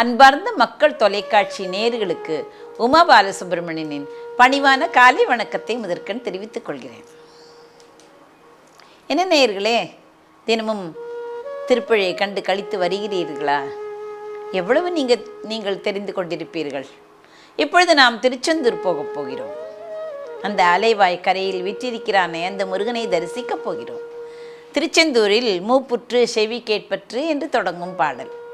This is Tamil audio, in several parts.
அன்பார்ந்த மக்கள் தொலைக்காட்சி நேர்களுக்கு உமா பாலசுப்ரமணியனின் பணிவான காலை வணக்கத்தை முதற்கண் தெரிவித்துக் கொள்கிறேன். என்ன நேயர்களே தினமும் திருப்பழியை கண்டு கழித்து வருகிறீர்களா? எவ்வளவு நீங்கள் நீங்கள் தெரிந்து கொண்டிருப்பீர்கள்? இப்பொழுது நாம் திருச்செந்தூர் போகப் போகிறோம். அந்த அலைவாய் கரையில் விற்றிருக்கிறானே அந்த முருகனை தரிசிக்கப் போகிறோம். திருச்செந்தூரில் மூப்புற்று செவி கேட்பற்று என்று தொடங்கும் பாடல்.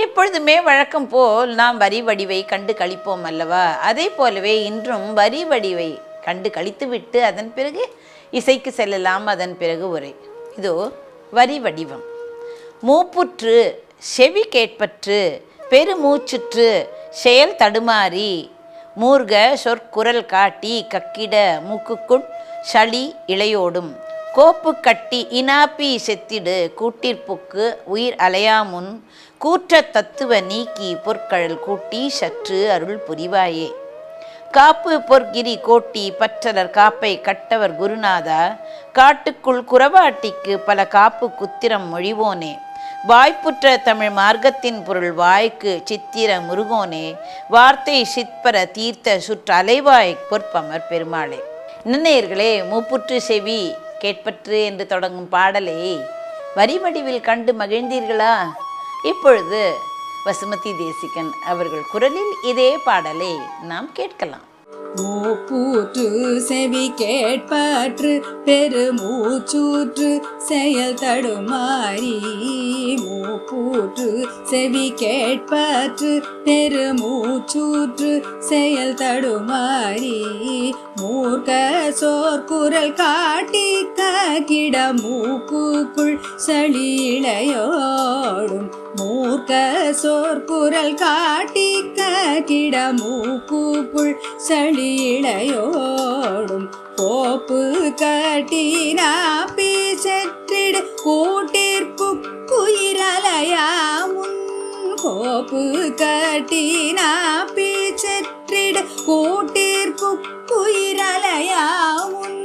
எப்பொழுதுமே வழக்கம் போல் நாம் வரி வடிவை கண்டு கழிப்போம் அல்லவா? அதே போலவே இன்றும் வரி வடிவை கண்டு கழித்துவிட்டு அதன் பிறகு இசைக்கு செல்லலாம் அதன் பிறகு உரை. இதோ வரி வடிவம். மூப்புற்று செவி கேட்பற்று பெருமூச்சுற்று செயல் தடுமாறி மூர்க சொற்குரல் காட்டி கக்கிட மூக்குக்குள் சளி இளையோடும் கோப்பு கட்டி இனாப்பி செத்திடு கூட்டிற்புக்கு உயிர் அலையாமுன் கூற்ற தத்துவ நீக்கி பொற்கழல் கூட்டி சற்று அருள் புரிவாயே. காப்பு பொற்கிரி கோட்டி பற்றலர் காப்பை கட்டவர் குருநாதா காட்டுக்குள் குரவாட்டிக்கு பல காப்பு குத்திரம் மொழிவோனே. வாய்ப்புற்ற தமிழ் மார்க்கத்தின் பொருள் வாய்க்கு சித்திர முருகோனே. வார்த்தை சிற்பர தீர்த்த சுற்றலைவாய் பொற்பமர் பெருமாளே. நிர்ணயர்களே மூப்புற்று செவி கேட்பற்று என்று தொடங்கும் பாடலை வரிமடிவில் கண்டு மகிழ்ந்தீர்களா? இப்பொழுது வசுமதி தேசிகன் அவர்கள் குரலில் இதே பாடலை நாம் கேட்கலாம். மூப்பூற்று செவி கேட்பற்று பெருமூச்சூற்று செயல் தடுமாறி. மூப்பூற்று செவி கேட்பற்று பெருமூச்சூற்று செயல் தடுமாறி. மூர்க்க சோர்குரல் காட்டி ககிட மூக்குக்குள் சளியிளையோடும் மூர்க்க சோர்குரல் காட்டிக்க கிட மூக்குக்குள் சளியிழையோடும் கோப்பு கட்டினா பேசற்றிடு கூட்டிற்பு குயிரலையாமுன் கோப்பு கட்டினா பேசற்றிடு கூட்டிற்பு குயிரலையாமுன்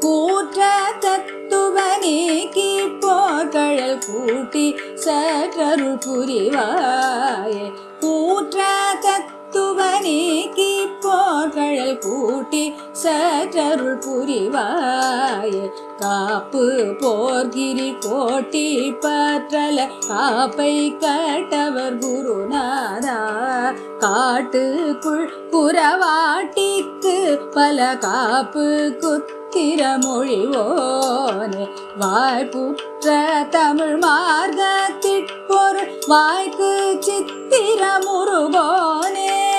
கூற்ற தத்துவ நீக்கி போர்கழல் கூட்டி சற்றருள் புரிவாயே கூற்ற தத்துவ நீக்கி போர்கழல் கூட்டி சற்றருள் புரிவாயே காப்பு போர்கிரி கோட்டி பற்றல காப்பை கட்டவர் குருநாதா. காட்டுக்குள் புறவாட்டிக்கு பல காப்பு குத்து குத்திரமொழிவோனே வாய்ப்புற்ற தமிழ் மார்க்கத்திற்பொருள் வாய்க்கு சித்திரமுருகோனே.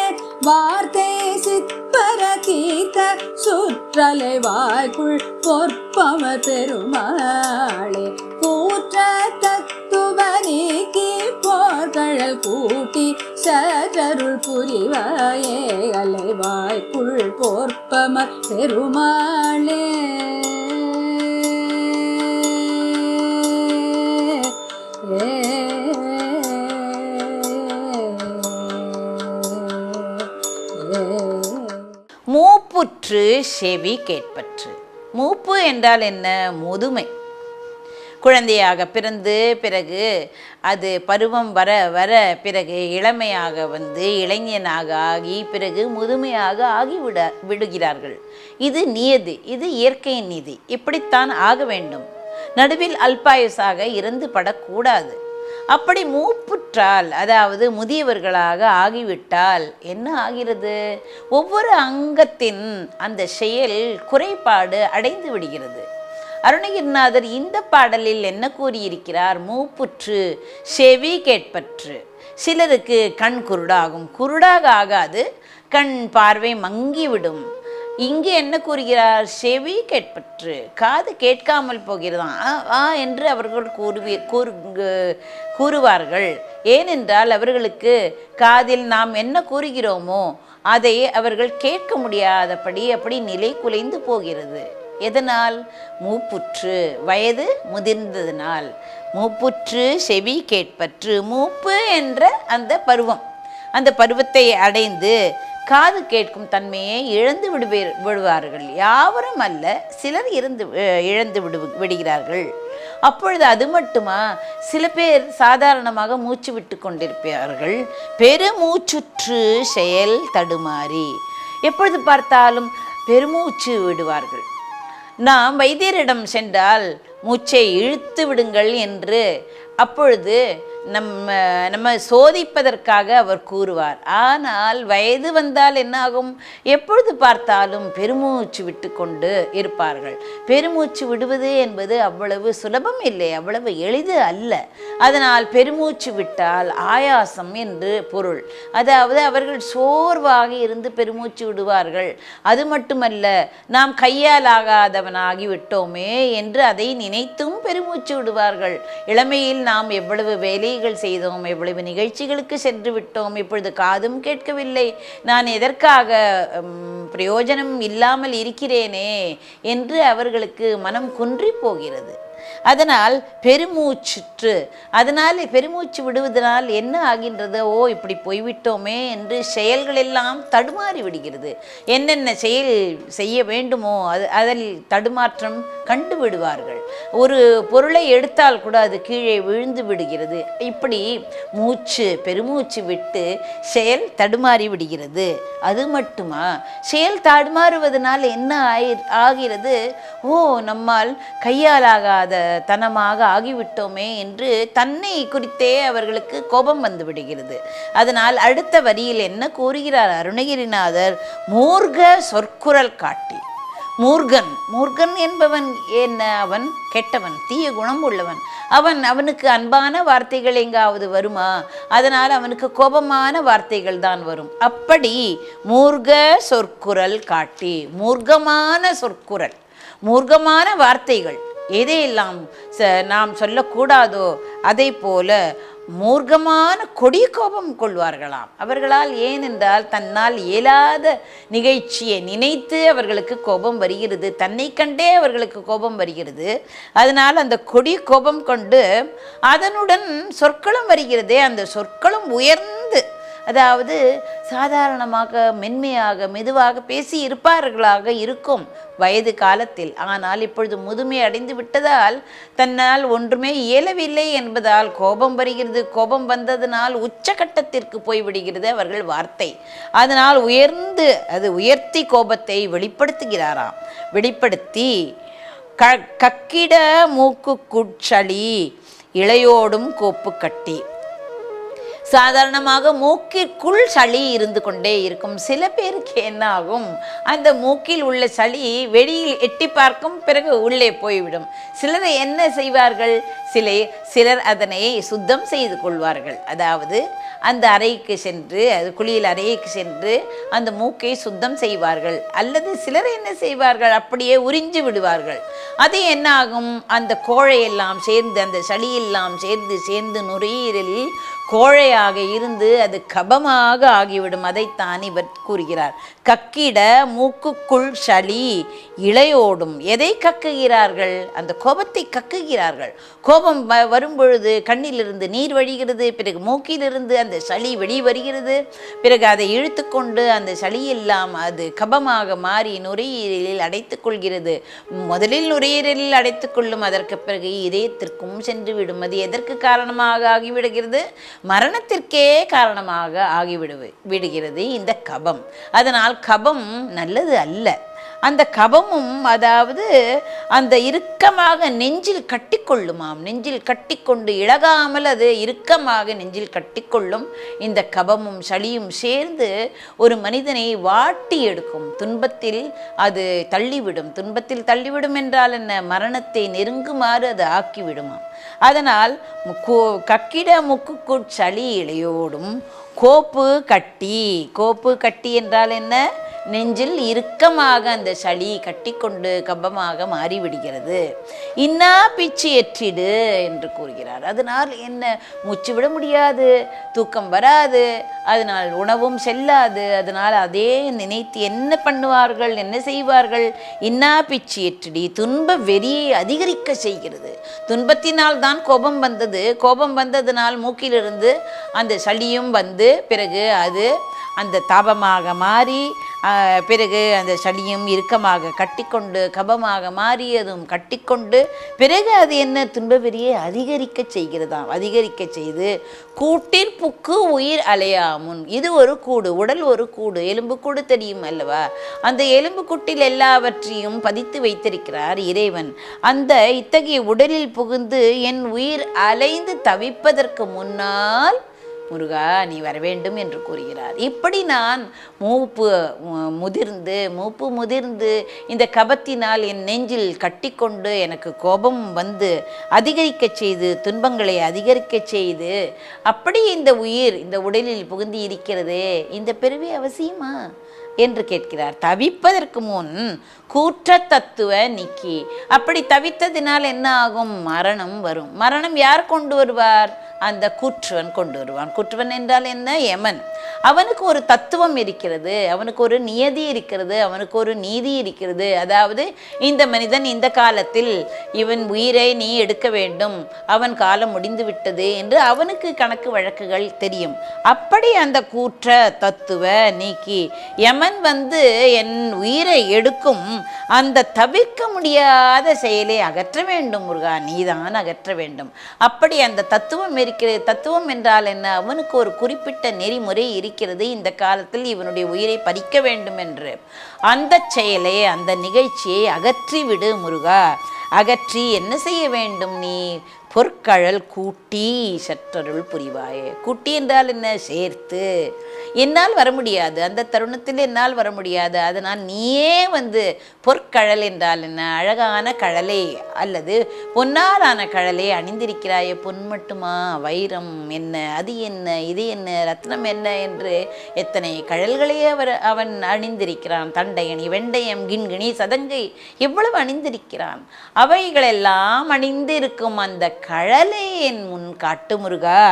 வார்த்தை சிற்பர தீர்த்த சுற்றலை வாய்க்குள் பொற்பமர் பெருமாளே. கூற்ற தத்துவ நீக்கி போர்கழல் கூட்டி சற்றருள் புரிவாயே அலை வாய்க்குள் பொற்பமர் பெருமாளே. மூப்புற்று செவி கேட்பற்று. மூப்பு என்றால் என்ன? முதுமை. குழந்தையாக பிறந்து பிறகு அது பருவம் வர வர பிறகு இளமையாக வந்து இளைஞனாக ஆகி பிறகு முதுமையாக ஆகிவிட விடுகிறார்கள். இது நியதி இது இயற்கையின் நீதி. இப்படித்தான் ஆக வேண்டும். நடுவில் அல்பாயுசாக இறந்து படக்கூடாது. அப்படி மூப்புற்றால் அதாவது முதியவர்களாக ஆகிவிட்டால் என்ன ஆகிறது? ஒவ்வொரு அங்கத்தின் அந்த செயல் குறைபாடு அடைந்து விடுகிறது. அருணகிரிநாதர் இந்த பாடலில் என்ன கூறியிருக்கிறார்? மூப்புற்று செவி கேட்பற்று. சிலருக்கு கண் குருடாகும். குருடாக ஆகாது. கண் பார்வை மங்கிவிடும். இங்கு என்ன கூறுகிறார்? செவி கேட்பற்று. காது கேட்காமல் போகிறதாம் ஆ ஆ என்று அவர்கள் கூறுவி கூறு கூறுவார்கள். ஏனென்றால் அவர்களுக்கு காதில் நாம் என்ன கூறுகிறோமோ அதை அவர்கள் கேட்க முடியாதபடி அப்படி நிலை குலைந்து போகிறது. எதனால்? மூப்புற்று. வயது முதிர்ந்ததினால். மூப்புற்று செவி கேட்பற்று. மூப்பு என்ற அந்த பருவம். அந்த பருவத்தை அடைந்து காது கேட்கும் தன்மையை இழந்து விடுவே விடுவார்கள். யாவரும் அல்ல சிலர் இருந்து இழந்து விடு விடுகிறார்கள். அப்பொழுது அது மட்டுமா? சில பேர் சாதாரணமாக மூச்சு விட்டு கொண்டிருப்பார்கள். பெருமூச்சுற்று செயல் தடுமாறி. எப்பொழுது பார்த்தாலும் பெருமூச்சு விடுவார்கள். நாம் வைத்தியரிடம் சென்றால் மூச்சை இழுத்து விடுங்கள் என்று அப்பொழுது நம்ம நம்ம சோதிப்பதற்காக அவர் கூறுவார் ஆனால் வயது வந்தால் என்னாகும்? எப்பொழுது பார்த்தாலும் பெருமூச்சு விட்டு கொண்டு இருப்பார்கள். பெருமூச்சு விடுவது என்பது அவ்வளவு சுலபம் இல்லை அவ்வளவு எளிது அல்ல. அதனால் பெருமூச்சு விட்டால் ஆயாசம் என்று பொருள். அதாவது அவர்கள் சோர்வாக இருந்து பெருமூச்சு விடுவார்கள். அது மட்டுமல்ல நாம் கையாலாகாதவனாகி விட்டோமே என்று அதை நினைத்தும் பெருமூச்சு விடுவார்கள். இளமையில் நாம் எவ்வளவு வேலைகள் செய்தோம் எவ்வளவு நிகழ்ச்சிகளுக்கு சென்று விட்டோம் இப்பொழுது காதும் கேட்கவில்லை. நான் எதற்காக பிரயோஜனம் இல்லாமல் இருக்கிறேனே என்று அவர்களுக்கு மனம் குன்றி போகிறது. அதனால் பெருமூச்சுற்று. அதனால் பெருமூச்சு விடுவதனால் என்ன ஆகின்றது? ஓ இப்படி போய்விட்டோமே என்று செயல்கள் எல்லாம் தடுமாறி விடுகிறது. என்னென்ன செயல் செய்ய வேண்டுமோ அது அதில் தடுமாற்றம் கண்டு விடுவார்கள். ஒரு பொருளை எடுத்தால் கூட அது கீழே விழுந்து விடுகிறது. இப்படி மூச்சு பெருமூச்சு விட்டு செயல் தடுமாறி விடுகிறது. அது மட்டுமா? செயல் தடுமாறுவதனால் என்ன ஆகி ஆகிறது? ஓ நம்மால் கையாலாகாத தனமாக ஆகிவிட்டோமே என்று தன்னை குறித்தே அவர்களுக்கு கோபம் வந்து விடுகிறது. அதனால் அடுத்த வரியில் என்ன கூறுகிறார் அருணகிரிநாதர்? மூர்க சொற்குரல் காட்டி. மூர்கன். மூர்கன் என்பவன் என்ன அவன்? கெட்டவன். தீய குணம் உள்ளவன். அவன் அவனுக்கு அன்பான வார்த்தைகள் எங்காவது வருமா? அதனால் அவனுக்கு கோபமான வார்த்தைகள் தான் வரும். அப்படி மூர்க சொற்குரல் காட்டி. மூர்க்கமான சொற்குரல். மூர்க்கமான வார்த்தைகள். எதையெல்லாம் ச நாம் சொல்லக்கூடாதோ அதை போல மூர்க்கமான கொடிய கோபம் கொள்வார்களாம். அவர்களால் ஏனென்றால் தன்னால் இயலாத நிகழ்ச்சியை நினைத்து அவர்களுக்கு கோபம் வருகிறது தன்னை கண்டே அவர்களுக்கு கோபம் வருகிறது. அதனால் அந்த கொடிய கோபம் கொண்டு அதனுடன் சொற்களும் வருகிறதே அந்த சொற்களும் உயர்ந்து அதாவது சாதாரணமாக மென்மையாக மெதுவாக பேசி இருப்பார்களாக இருக்கும் வயது காலத்தில். ஆனால் இப்பொழுது முதுமை அடைந்து விட்டதால் தன்னால் ஒன்றுமே இயலவில்லை என்பதால் கோபம் வருகிறது. கோபம் வந்ததனால் உச்சகட்டத்திற்கு போய்விடுகிறது அவர்கள் வார்த்தை. அதனால் உயர்ந்து அது உயர்த்தி கோபத்தை வெளிப்படுத்துகிறாராம். வெளிப்படுத்தி க கக்கிட மூக்கு குட்சளி இளையோடும் கோப்பு கட்டி. சாதாரணமாக மூக்கிற்குள் சளி இருந்து கொண்டே இருக்கும். சில பேருக்கு என்ன ஆகும் அந்த மூக்கில் உள்ள சளி வெளியில் எட்டி பார்க்கும் பிறகு உள்ளே போய்விடும். சிலர் என்ன செய்வார்கள்? சில சிலர் அதனை சுத்தம் செய்து கொள்வார்கள். அதாவது அந்த அறைக்கு சென்று அது குளியல் அறைக்கு சென்று அந்த மூக்கை சுத்தம் செய்வார்கள். அல்லது சிலர் என்ன செய்வார்கள்? அப்படியே உறிஞ்சு விடுவார்கள். அது என்ன ஆகும் அந்த கோழையெல்லாம் சேர்ந்து அந்த சளியெல்லாம் சேர்ந்து சேர்ந்து நுரையீரலில் கோழையாக இருந்து அது கபமாக ஆகிவிடும் அதைத்தான் இவர் கூறுகிறார். கக்கிட மூக்குக்குள் சளி இளையோடும் எதை கக்குகிறார்கள்? அந்த கோபத்தை கக்குகிறார்கள். கோபம் வ- வரும்பொழுது கண்ணிலிருந்து நீர் வழிகிறது பிறகு மூக்கிலிருந்து அந்த சளி வெளி வருகிறது. பிறகு அதை இழுத்துக்கொண்டு அந்த சளியெல்லாம் அது கபமாக மாறி நுரையீரலில் அடைத்துக் கொள்கிறது. முதலில் நுரையீரலில் அடைத்துக் கொள்ளும் அதற்கு பிறகு இதயத்திற்கும் சென்று விடும். அது எதற்கு காரணமாக ஆகிவிடுகிறது? மரணத்திற்கே காரணமாக ஆகிவிடு விடுகிறது. இந்த கபம். அதனால் கபம் நல்லது அல்ல. அந்த கபமும் அதாவது அந்த இறுக்கமாக நெஞ்சில் கட்டிக்கொள்ளுமாம். நெஞ்சில் கட்டிக்கொண்டு இழகாமல் அது இறுக்கமாக நெஞ்சில் கட்டிக்கொள்ளும் இந்த கபமும் சளியும் சேர்ந்து ஒரு மனிதனை வாட்டி எடுக்கும். துன்பத்தில் அது தள்ளிவிடும். துன்பத்தில் தள்ளிவிடும் என்றால் என்ன? மரணத்தை நெருங்குமாறு அது ஆக்கிவிடுமாம். அதனால் கக்கிட முக்குக்குட் சளி இளையோடும் கோப்பு கட்டி. கோப்பு கட்டி என்றால் என்ன? நெஞ்சில் இறுக்கமாக அந்த சளி கட்டிக்கொண்டு கம்பமாக மாறிவிடுகிறது. இன்னா பிச்சு எற்றிடு என்று கூறுகிறார். அதனால் என்ன? மூச்சு விட முடியாது தூக்கம் வராது அதனால் உணவும் செல்லாது அதனால் அதே நினைத்து என்ன பண்ணுவார்கள் என்ன செய்வார்கள்? இன்னா பிச்சு எற்றிடி துன்ப வெறியை அதிகரிக்க செய்கிறது. துன்பத்தினால் தான் கோபம் வந்தது. கோபம் வந்ததினால் மூக்கிலிருந்து அந்த சளியும் வந்து பிறகு அது அந்த தாபமாக மாறி பிறகு அந்த சளியும் இறுக்கமாக கட்டிக்கொண்டு கபமாக மாறியதும் கட்டிக்கொண்டு பிறகு அது என்ன? துன்பவெறியை அதிகரிக்க செய்கிறதாம். அதிகரிக்க செய்து கூட்டில் புக்கு உயிர் அலையாமுன். இது ஒரு கூடு உடல் ஒரு கூடு. எலும்பு கூடு தெரியும் அல்லவா? அந்த எலும்பு கூட்டில் எல்லாவற்றையும் பதித்து வைத்திருக்கிறார் இறைவன். அந்த இத்தகைய உடலில் புகுந்து என் உயிர் அலைந்து தவிப்பதற்கு முன்னால் முருகா நீ வர வேண்டும் என்று கூறுகிறார். இப்படி நான் மூப்பு முதிர்ந்து மூப்பு முதிர்ந்து இந்த கபத்தினால் என் நெஞ்சில் கட்டிக்கொண்டு எனக்கு கோபம் வந்து அதிகரிக்க செய்து துன்பங்களை அதிகரிக்க செய்து அப்படி இந்த உயிர் இந்த உடலில் புகுந்து இருக்கிறதே இந்த பிறவி அவசியமா? என்று கேட்கிறார். தவிப்பதற்கு முன் கூற்ற தத்துவ நிக்கி. அப்படி தவித்ததினால் என்ன ஆகும்? மரணம் வரும். மரணம் யார் கொண்டு வருவார்? அந்த கூற்றுவன் கொண்டு வருவான். கூற்றுவன் என்றால் என்ன? யமன். அவனுக்கு ஒரு தத்துவம் இருக்கிறது. அவனுக்கு ஒரு நியதி இருக்கிறது. அவனுக்கு ஒரு நீதி இருக்கிறது. அதாவது இந்த மனிதன் இந்த காலத்தில் இவன் உயிரை நீ எடுக்க வேண்டும். அவன் காலம் முடிந்து விட்டது என்று அவனுக்கு கணக்கு வழக்குகள் தெரியும். அப்படி அந்த கூற்ற தத்துவ நீக்கி யமன் வந்து என் உயிரை எடுக்கும் அந்த தவிர்க்க முடியாத செயலை அகற்ற வேண்டும் முருகா. நீதான் அகற்ற வேண்டும். அப்படி அந்த தத்துவம் இருக்கிறது. தத்துவம் என்றால் என்ன? அவனுக்கு ஒரு குறிப்பிட்ட நெறிமுறை இருக்கிறது. இந்த காலத்தில் இவனுடைய உயிரை பறிக்க வேண்டும் என்று. அந்த செயலை அந்த நிகழ்ச்சியை அகற்றிவிடு முருகா. அகற்றி என்ன செய்ய வேண்டும் நீ? பொற்கழல் கூட்டி சற்றருள் புரிவாயே. கூட்டி என்றால் என்ன? சேர்த்து. என்னால் வர முடியாது. அந்த தருணத்தில் என்னால் வர முடியாது. அதனால் நீயே வந்து பொற்கழல் என்றால் என்ன? அழகான கழலை அல்லது பொன்னாலான கழலை அணிந்திருக்கிறாயே. பொன் மட்டுமா? வைரம் என்ன? அது என்ன? இது என்ன? ரத்னம் என்ன? என்று எத்தனை கழல்களே அவர் அவன் அணிந்திருக்கிறான். தண்டையணி வெண்டயம் கிண்கிணி சதங்கை எவ்வளவு அணிந்திருக்கிறான். அவைகளெல்லாம் அணிந்திருக்கும் அந்த கழலை என் முன் காட்டு முருகா.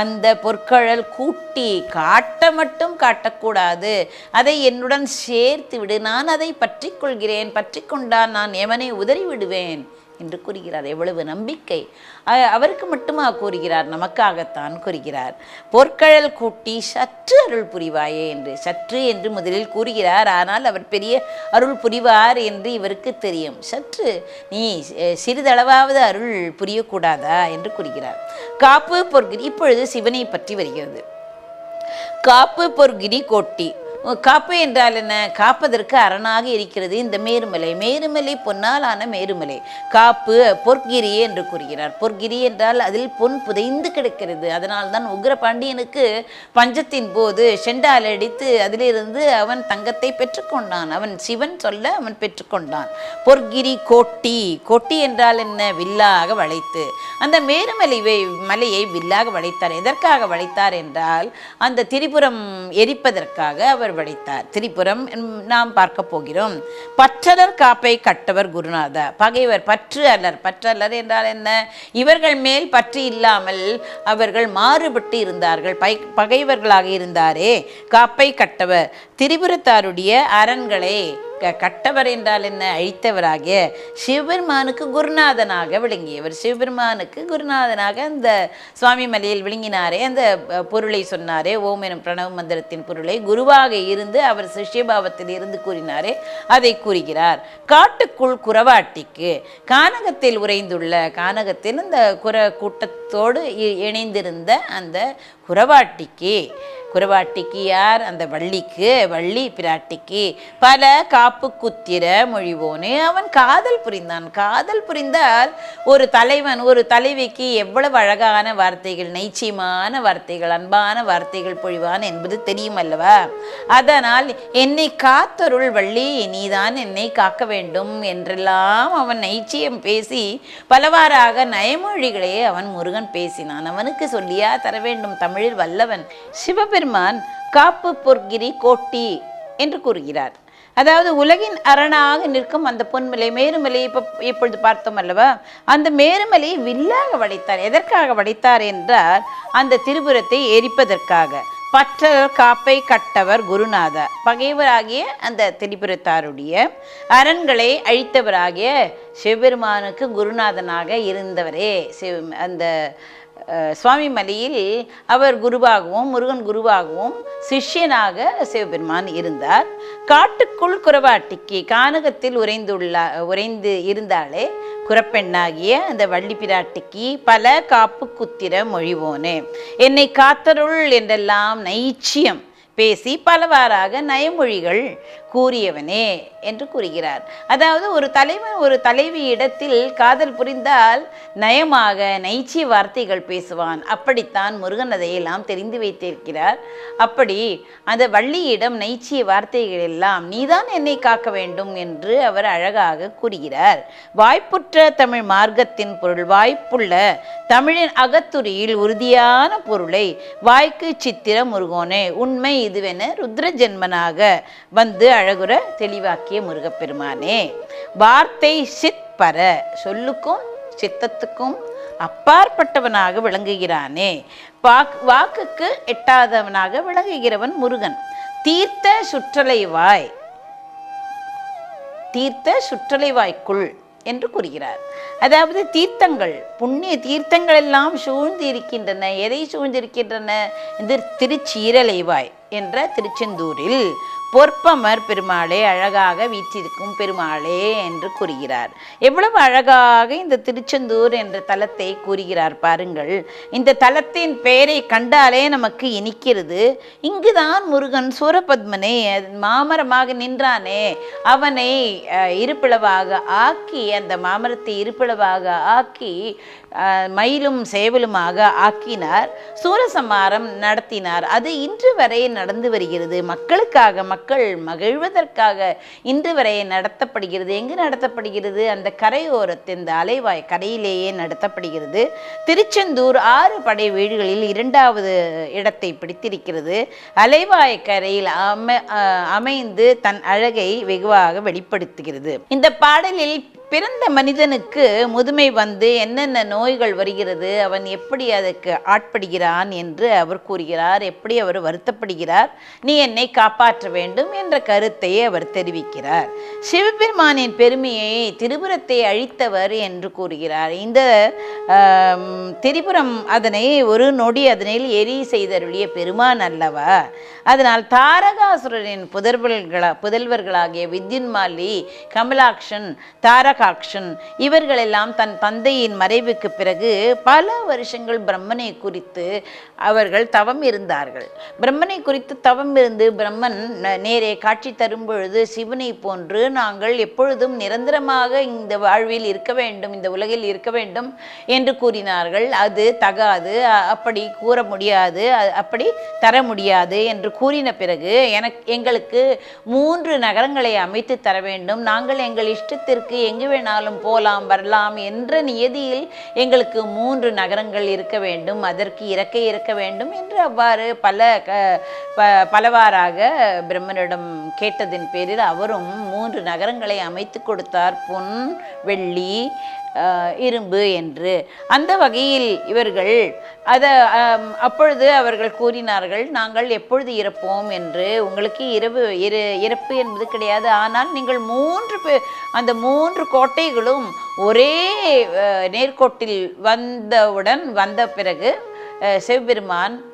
அந்த பொற்கழல் கூட்டி காட்ட மட்டும் காட்டக்கூடாது. அதை என்னுடன் சேர்த்து விடு. நான் அதை பற்றி கொள்கிறேன். பற்றி கொண்டால் நான் எவனை உதறி விடுவேன்? என்று கூறுகிறார். எவ்வளவு நம்பிக்கை. அவருக்கு மட்டுமா கூறுகிறார். நமக்காகத்தான் கூறுகிறார். பொற்கழல் கூட்டி சற்று அருள் புரிவாயே என்று சற்று என்று முதலில் கூறுகிறார். ஆனால் அவர் பெரிய அருள் புரிவார் என்று இவருக்கு தெரியும். சற்று நீ சிறிதளவாவது அருள் புரியக்கூடாதா என்று கூறுகிறார். காப்பு பொற்கிரி இப்பொழுது சிவனை பற்றி வருகிறது. காப்பு பொற்கிரி கோட்டி. காப்பு என்றால் என்ன? காப்பதற்கு அரணாக இருக்கிறது இந்த மேருமலை. மேருமலை பொன்னாலான மேருமலை. காப்பு பொற்கிரி என்று கூறுகிறார். பொற்கிரி என்றால் அதில் பொன் புதைந்து கிடக்கிறது. அதனால் தான் உக்ரபாண்டியனுக்கு பஞ்சத்தின் போது செண்டால் அடித்து அதிலிருந்து அவன் தங்கத்தை பெற்றுக்கொண்டான். அவன் சிவன் சொல்ல அவன் பெற்றுக்கொண்டான். பொற்கிரி கோட்டி. கோட்டி என்றால் என்ன? வில்லாக வளைத்து. அந்த மேருமலை மலையை வில்லாக வளைத்தார். எதற்காக வளைத்தார் என்றால் அந்த திரிபுரம் எரிப்பதற்காக அவர் வளைத்தார் திரிபுரம் நாம் பார்க்க போகிறோம். பற்றலர் காப்பை கட்டவர் குருநாதா. பகைவர் பற்று அலர் பற்றலர் என்றால் என்ன? இவர்கள் மேல் பற்று இல்லாமல் அவர்கள் மாறுபட்டு இருந்தார்கள். பை பகைவர்களாக இருந்தாரே. காப்பை கட்டவர். திரிபுரத்தாருடைய அரண்களை க- கட்டவர் என்றால் என்ன? அழித்தவராகிய சிவபெருமானுக்கு குருநாதனாக விளங்கியவர். சிவபெருமானுக்கு குருநாதனாக அந்த சுவாமி மலையில் விளங்கினாரே. அந்த பொருளை சொன்னாரே. ஓம் எனும் பிரணவ மந்திரத்தின் பொருளை குருவாக இருந்து அவர் சிஷ்யபாவத்தில் இருந்து கூறினாரே. அதை கூறுகிறார். காட்டுக்குள் குறவாட்டிக்கு கானகத்தில் உறைந்துள்ள கானகத்தில் அந்த குற கூட்டத்தோடு இ- இணைந்திருந்த அந்த குறவாட்டிக்கு குறவாட்டிக்கு யார்? அந்த வள்ளிக்கு வள்ளி பிராட்டிக்கு. பல காப்பு குத்திர மொழிவோனே அவன் காதல் புரிந்தான். காதல் புரிந்தால் ஒரு தலைவன் ஒரு தலைவிக்கு எவ்வளவு அழகான வார்த்தைகள் நைச்சியமான வார்த்தைகள் அன்பான வார்த்தைகள் பொழிவான் என்பது தெரியும் அல்லவா அதனால் என்னை காத்தருள் வள்ளி நீதான் என்னை காக்க வேண்டும் என்றெல்லாம் அவன் நைச்சியம் பேசி பலவாறாக நயமொழிகளே அவன் முருகன் பேசினான். அவனுக்கு சொல்லியா தர வேண்டும் தமிழில் வல்லவன்? சிவபெரு எம்பெருமான் காப்பு பொற்கிரி கோட்டி என்று கூறுகிறார். அதாவது உலகின் அரணாக நிற்கும் அந்த பொன்மலை மேருமலை இப்போ இப்பொழுது பார்த்தோம் அல்லவா? அந்த மேருமலையை வில்லாக வடைத்தார். எதற்காக வடைத்தார் என்றால் அந்த திருபுரத்தை எரிப்பதற்காக. பற்றர் காப்பை கட்டவர் குருநாதா பகைவராகிய அந்த திரிபுரத்தாருடைய அரண்களை அழித்தவராகிய சிவபெருமானுக்கு குருநாதனாக இருந்தவரே சிவ அந்த சுவாமி மலையில் அவர் குருவாகவும் முருகன் குருவாகவும் சிஷ்யனாக சிவபெருமான் இருந்தார். காட்டுக்குள் குறவாட்டிக்கு கானகத்தில் உறைந்துள்ள உறைந்து இருந்தாலே குரப்பெண்ணாகிய அந்த வள்ளி பிராட்டிக்கு பல காப்பு குத்திர மொழிவோனே. என்னை காத்தருள் என்றெல்லாம் நைச்சியம் பேசி பலவாறாக நயமொழிகள் கூறியவனே என்று கூறுகிறார். அதாவது ஒரு தலைவன் ஒரு தலைவி இடத்தில் காதல் புரிந்தால் நயமாக நைச்சி வார்த்தைகள் பேசுவான். அப்படித்தான் முருகன் அதையெல்லாம் தெரிந்து வைத்திருக்கிறார். அப்படி அந்த வள்ளியிடம் நைச்சிய வார்த்தைகள் எல்லாம் நீதான் என்னை காக்க வேண்டும் என்று அவர் அழகாக கூறுகிறார். வாய்ப்புற்ற தமிழ் மார்க்கத்தின் பொருள் வாய்ப்புள்ள தமிழின் அகத்துறையில் உறுதியான பொருளை வாய்க்கு சித்திர முருகோனே உண்மை இதுவென ருத்ர ஜென்மனாக வந்து அழகுற தெளிவாக்கிய முருகப்பெருமானே. வார்த்தை சிற்பர சொல்லுக்கும் சித்தத்துக்கும் அப்பாற்பட்டவனாக விளங்குகிறானே. வாக் வாக்குக்கு எட்டாதவனாக விளங்குகிறவன் முருகன். தீர்த்த சுற்றலைவாய் தீர்த்த சுற்றலைவாய்க்குள் என்று கூறுகிறார். அதாவது தீர்த்தங்கள் புண்ணிய தீர்த்தங்கள் எல்லாம் சூழ்ந்து இருக்கின்றன எதை சூழ்ந்திருக்கின்றன? இந்த திருச்சீரலைவாய். என்ற திருச்செந்தூரில் பொற்பமர் பெருமாளே அழகாக வீற்றிருக்கும் பெருமாளே என்று கூறுகிறார். எவ்வளவு அழகாக இந்த திருச்செந்தூர் என்ற தலத்தை கூறுகிறார் பாருங்கள். இந்த தலத்தின் பெயரை கண்டாலே நமக்கு இனிக்கிறது. இங்குதான் முருகன் சூரபத்மனை மாமரமாக நின்றானே. அவனை அஹ், இருப்பிளவாக ஆக்கி அந்த மாமரத்தை இருப்பிளவாக ஆக்கி அஹ், மயிலும் சேவலுமாக ஆக்கினார். சூரசம்மாரம் நடத்தினார். அது இன்று வரை நடந்து வருகிறது. மக்களுக்காக மக்கள் மகிழ்வதற்காக இன்று வரை நடத்தப்படுகிறது. எங்கு நடத்தப்படுகிறது? அந்த கரையோரத்து இந்த அலைவாய் கரையிலேயே நடத்தப்படுகிறது. திருச்செந்தூர் ஆறு படை வீடுகளில் இரண்டாவது இடத்தை பிடித்திருக்கிறது. அலைவாய் கரையில் அமை அமைந்து தன் அழகை வெகுவாக வெளிப்படுத்துகிறது. இந்த பாடலில் பிறந்த மனிதனுக்கு முதுமை வந்து என்னென்ன நோய்கள் வருகிறது அவன் எப்படி அதுக்கு ஆட்படுகிறான் என்று அவர் கூறுகிறார் எப்படி அவர் வருத்தப்படுகிறார் நீ என்னை காப்பாற்ற வேண்டும் என்ற கருத்தை அவர் தெரிவிக்கிறார். சிவபெருமானின் பெருமையை திரிபுரத்தை அழித்தவர் என்று கூறுகிறார். இந்த திரிபுரம் அதனை ஒரு நொடி அதனில் எரி செய்தருளிய பெருமான் அல்லவா? அதனால் தாரகாசுரரின் புதல்வர்களா புதல்வர்களாகிய வித்யுன்மாலி கமலாக்ஷன் தாரகாக்ஷன் இவர்களெல்லாம் தன் தந்தையின் மறைவுக்கு பிறகு பல வருஷங்கள் பிரம்மனை குறித்து அவர்கள் தவம் இருந்தார்கள். பிரம்மனை குறித்து தவம் இருந்து பிரம்மன் நேரே காட்சி தரும் பொழுது சிவனை போன்று நாங்கள் எப்பொழுதும் நிரந்தரமாக இந்த வாழ்வில் இருக்க வேண்டும் இந்த உலகில் இருக்க வேண்டும் என்று கூறினார்கள். அது தகாது அப்படி கூற முடியாது அப்படி தர முடியாது என்று கூறின பிறகு எனக்கு எங்களுக்கு மூன்று நகரங்களை அமைத்து தர வேண்டும். நாங்கள் எங்கள் இஷ்டத்திற்கு எங்கு வேணாலும் போலாம் வரலாம் என்ற நியதியில் எங்களுக்கு மூன்று நகரங்கள் இருக்க வேண்டும். அதற்கு இறக்கை இருக்க வேண்டும் என்று அவ்வாறு பல க ப- பலவாறாக பிரம்மனிடம் கேட்டதின் பேரில் அவரும் மூன்று நகரங்களை அமைத்து கொடுத்தார். பொன் வெள்ளி இரும்பு என்று. அந்த வகையில் இவர்கள் அதை அப்பொழுது அவர்கள் கூறினார்கள் நாங்கள் எப்பொழுது இறப்போம்? என்று. உங்களுக்கு இரவு இரு இறப்பு என்பது கிடையாது. ஆனால் நீங்கள் மூன்று பே- அந்த மூன்று கோட்டைகளும் ஒரே நேர்கோட்டில் வந்தவுடன் வந்த பிறகு சிவபெருமான்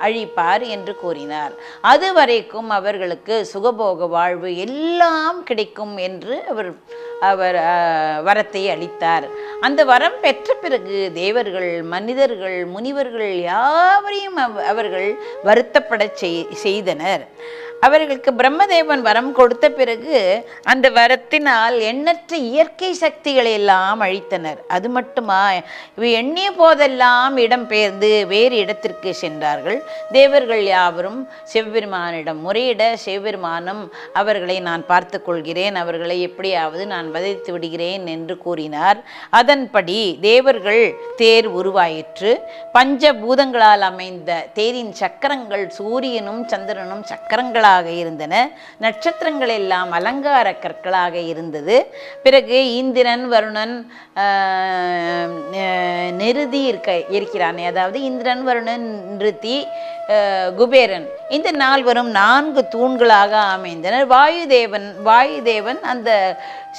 அழிப்பார் என்று கூறினார். அதுவரைக்கும் அவர்களுக்கு சுகபோக வாழ்வு எல்லாம் கிடைக்கும் என்று அவர் அவர் அஹ், வரத்தை அளித்தார். அந்த வரம் பெற்ற பிறகு தேவர்கள் மனிதர்கள் முனிவர்கள் யாவரையும் அவ- அவர்கள் வருத்தப்படச் செய்- செய்தனர். அவர்களுக்கு பிரம்மதேவன் வரம் கொடுத்த பிறகு அந்த வரத்தினால் எண்ணற்ற இயற்கை சக்திகளை எல்லாம் அழித்தனர். அது மட்டுமா? இவை எண்ணிய போதெல்லாம் இடம்பெயர்ந்து வேறு இடத்திற்கு சென்றார்கள். தேவர்கள் யாவரும் சிவபெருமானிடம் முறையிட சிவபெருமானும் அவர்களை நான் பார்த்து கொள்கிறேன். அவர்களை எப்படியாவது நான் வதைத்து விடுகிறேன் என்று கூறினார். அதன்படி தேவர்கள் தேர் உருவாயிற்று. பஞ்ச பூதங்களால் அமைந்த தேரின் சக்கரங்கள் சூரியனும் சந்திரனும் சக்கரங்களால் கற்களாக இருந்தன. நட்சத்திரங்கள் எல்லாம் அலங்கார கற்களாக இருந்தது. பிறகு இந்திரன் வருணன் நிறுதி நிருதி இருக்க இருக்கிறானே. அதாவது இந்திரன் வருணன் நிறுத்தி குபேரன். இந்த நால்வரும் நான்கு தூண்களாக அமைந்தனர் வாயுதேவன் வாயுதேவன் அந்த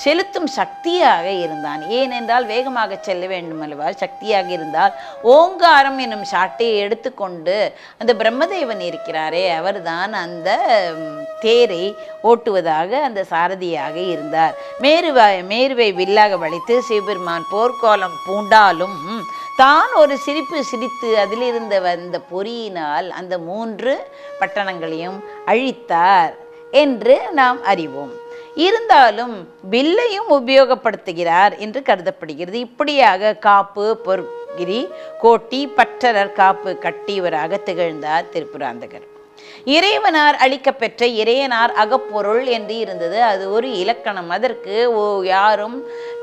செலுத்தும் சக்தியாக இருந்தான். ஏனென்றால் வேகமாக செல்ல வேண்டும் அல்லவா? சக்தியாக இருந்தால் ஓங்காரம் என்னும் சாட்டை எடுத்துக்கொண்டு அந்த பிரம்மதேவன் இருக்கிறாரே அவர்தான் அந்த தேரை ஓட்டுவதாக அந்த சாரதியாக இருந்தார். மேருவா மேருவை வில்லாக வளைத்து சிவபெருமான் போர்க்கோலம் பூண்டாலும் தான் ஒரு சிரிப்பு சிரித்து அதிலிருந்த வந்த பொறியினால் அந்த மூன்று பட்டணங்களையும் அழித்தார் என்று நாம் அறிவோம். இருந்தாலும் வில்லையும் உபயோகப்படுத்துகிறார் என்று கருதப்படுகிறது. இப்படியாக காப்பு பொற்கிரி கோட்டி பற்றரர் காப்பு கட்டியவராக திகழ்ந்தார் திருப்புராந்தகர். இறைவனார் அளிக்கப்பெற்ற இறையனார் அகப்பொருள் என்று இருந்தது. அது ஒரு இலக்கணம். அதற்கு ஓ யாரும்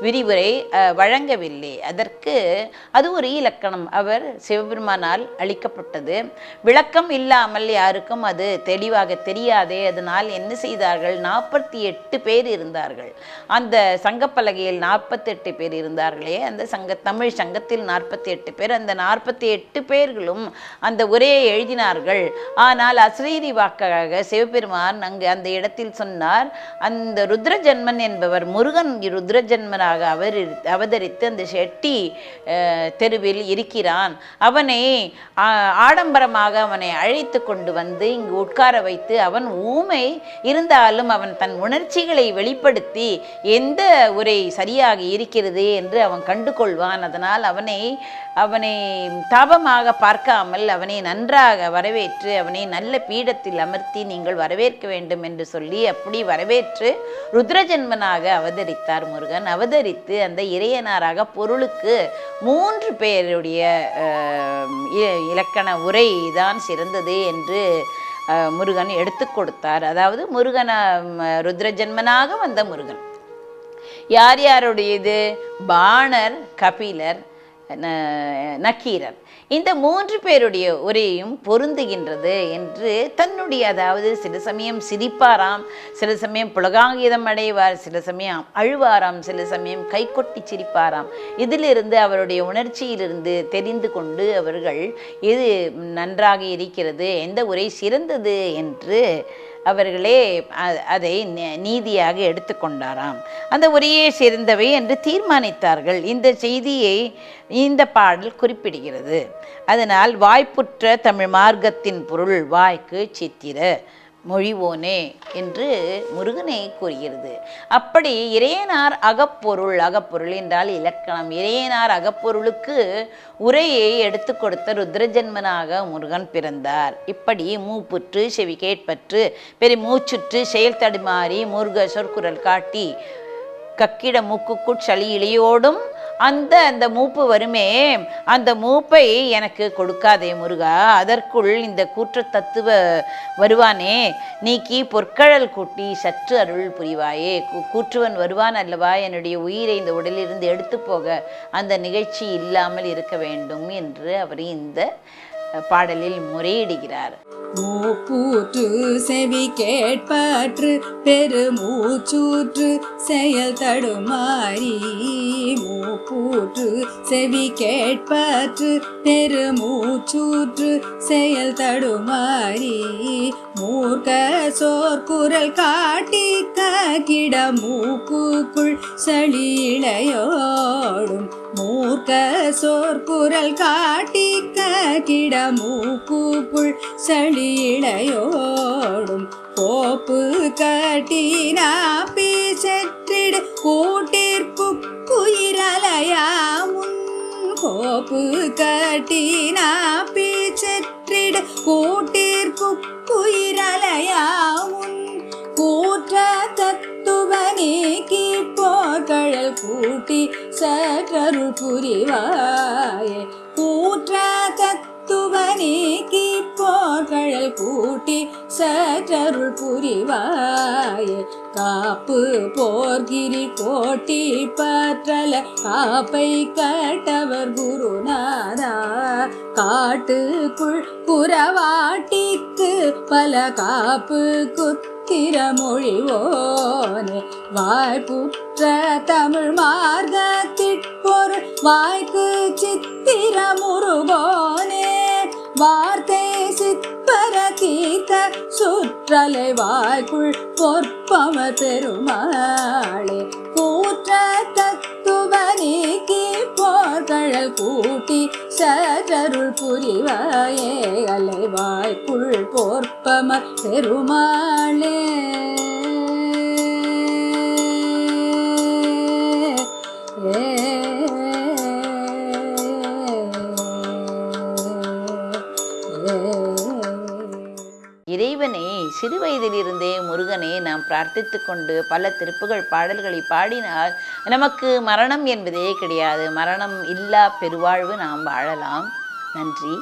விரிவுரை வழங்கவில்லை. அதற்கு அது ஒரு இலக்கணம். அவர் சிவபெருமானால் அளிக்கப்பட்டது. விளக்கம் இல்லாமல் யாருக்கும் அது தெளிவாக தெரியாதே. அதனால் என்ன செய்தார்கள்? நாற்பத்தி எட்டு பேர் இருந்தார்கள். அந்த சங்கப்பலகையில் நாற்பத்தெட்டு பேர் இருந்தார்களே. அந்த சங்க தமிழ் சங்கத்தில் நாற்பத்தி எட்டு பேர். அந்த நாற்பத்தி எட்டு பேர்களும் அந்த உரையை எழுதினார்கள். ஆனால் அஸ்ரீரி வாக்காக சிவபெருமான் அங்கு அந்த இடத்தில் சொன்னார் அந்த ருத்ரஜன்மன் என்பவர் முருகன் ருத்ரஜன்மனாக அவர் அவதரித்து அந்த ஷெட்டி தெருவில் இருக்கிறான். அவனை ஆ, ஆடம்பரமாக அவனை அழைத்து கொண்டு வந்து இங்கு உட்கார வைத்து அவன் ஊமை இருந்தாலும் அவன் தன் உணர்ச்சிகளை வெளிப்படுத்தி எந்த உரை சரியாக இருக்கிறது என்று அவன் கண்டு கொள்வான் அதனால் அவனை அவனை தாபமாக பார்க்காமல் அவனை நன்றாக வரவேற்று அவனை நல்ல பீடத்தில் அமர்த்தி நீங்கள் வரவேற்க வேண்டும் என்று சொல்லி அப்படி வரவேற்று ருத்ரஜன்மனாக அவதரித்தார் முருகன். அவதரித்து அந்த இறையனாராக பொருளுக்கு மூன்று பேருடைய இ- இலக்கண உரை தான் சிறந்தது என்று முருகன் எடுத்து கொடுத்தார். அதாவது முருகன ருத்ரஜன்மனாக வந்த முருகன். யார் யாருடையது? பாணர் கபிலர் நக்கீரர் இந்த மூன்று பேருடைய உரையும் பொருந்துகின்றது என்று தன்னுடைய அதாவது சில சமயம் சிரிப்பாராம் சில சமயம் புலகாங்கிதம் அடைவார் சில சமயம் அழுவாராம் சில சமயம் கைகொட்டி சிரிப்பாராம். இதிலிருந்து அவருடைய உணர்ச்சியிலிருந்து தெரிந்து கொண்டு அவர்கள் இது நன்றாக இருக்கிறது எந்த உரை சிறந்தது? என்று அவர்களே அ- அதை ந- நீதியாக எடுத்துக்கொண்டாராம். அந்த உரையே சிறந்தவை என்று தீர்மானித்தார்கள். இந்த செய்தியை இந்த பாடல் குறிப்பிடுகிறது. அதனால் வாய்ப்புற்ற தமிழ் மார்க்கத்தின் பொருள் வாய்க்கு சித்திர. மொழிவோனே என்று முருகனை கூறுகிறது. அப்படி இறையனார் அகப்பொருள் அகப்பொருள் என்றால் இலக்கணம். இறையனார் அகப்பொருளுக்கு உரையை எடுத்து கொடுத்த ருத்ரஜன்மனாக முருகன் பிறந்தார். இப்படி மூப்புற்று செவி கேட்பற்று பெரிய மூச்சுற்று செயல் தடுமாறி முருக சொற்குரல் காட்டி கக்கிட மூக்குக்குட் சளி இலையோடும் அந்த அந்த மூப்பு வருமே அந்த மூப்பை எனக்கு கொடுக்காதே முருகா அதற்குள் இந்த கூற்ற தத்துவ வருவானே நீக்கி பொற்கழல் கூட்டி சற்று அருள் புரிவாயே கூற்றுவன் வருவான் அல்லவா என்னுடைய உயிரை இந்த உடலிலிருந்து எடுத்து போக அந்த நிகழ்ச்சி இல்லாமல் இருக்க வேண்டும் என்று அவர் இந்த பாடலில் முறையிடுகிறார். மூக்கூற்று செவி கேட்பாற்று பெருமூச்சூற்று செயல் தடுமாறி. மூக்கூற்று செவி கேட்பாற்று பெருமூச்சூற்று செயல் தடுமாறி. மூர்க்க சோர்குரல் காட்டி ககிட மூக்குக்குள் சளியிளையோடும் மூர்க்க சோர்குரல் காட்டிக்க ககிட மூக்குக்குள் சளியிளையோடும் கோப்பு கட்டினாப்பி செற்றிடு கூட்டிற்பு குயிரலையாமுன் கோப்பு கட்டினாப்பி செற்றிடு கூட்டிற்பு குயிரலையாமுன் கூற்ற தத்துவ நீக்கி கழல் கூட்டி சற்றருள் புரிவாயே. கூற்ற தத்துவ நீக்கி கழல் கூட்டி சற்றருள் புரிவாயே. காப்பு போர்கிரி கோட்டி பற்றல காப்பை கட்டவர் குருநாதா. காட்டுக்குள் குறவாட்டிக்கு பல காப்பு குத்து திறமொழிவோனே வாய்ப்புற்ற தமிழ் மார்க்கத்திற்பொரு வாய்க்கு சித்திரமுருகோனே வார்த்தை பரகீத தீர்த்த சுற்றலை வாய்க்குள் பொற்பம பெருமாளே. கூற்ற தத்துவ நீக்கி போர்கழல் கூட்டி சற்றருள் புரிவாயே. அலை வாய்க்குள் பொற்பம பெருமாளே. நாம் பிரார்த்தித்து கொண்டு பல திருப்புகள் பாடல்களை பாடினால் நமக்கு மரணம் என்பதே கிடையாது. மரணம் இல்லா பெருவாழ்வு நாம் வாழலாம். நன்றி.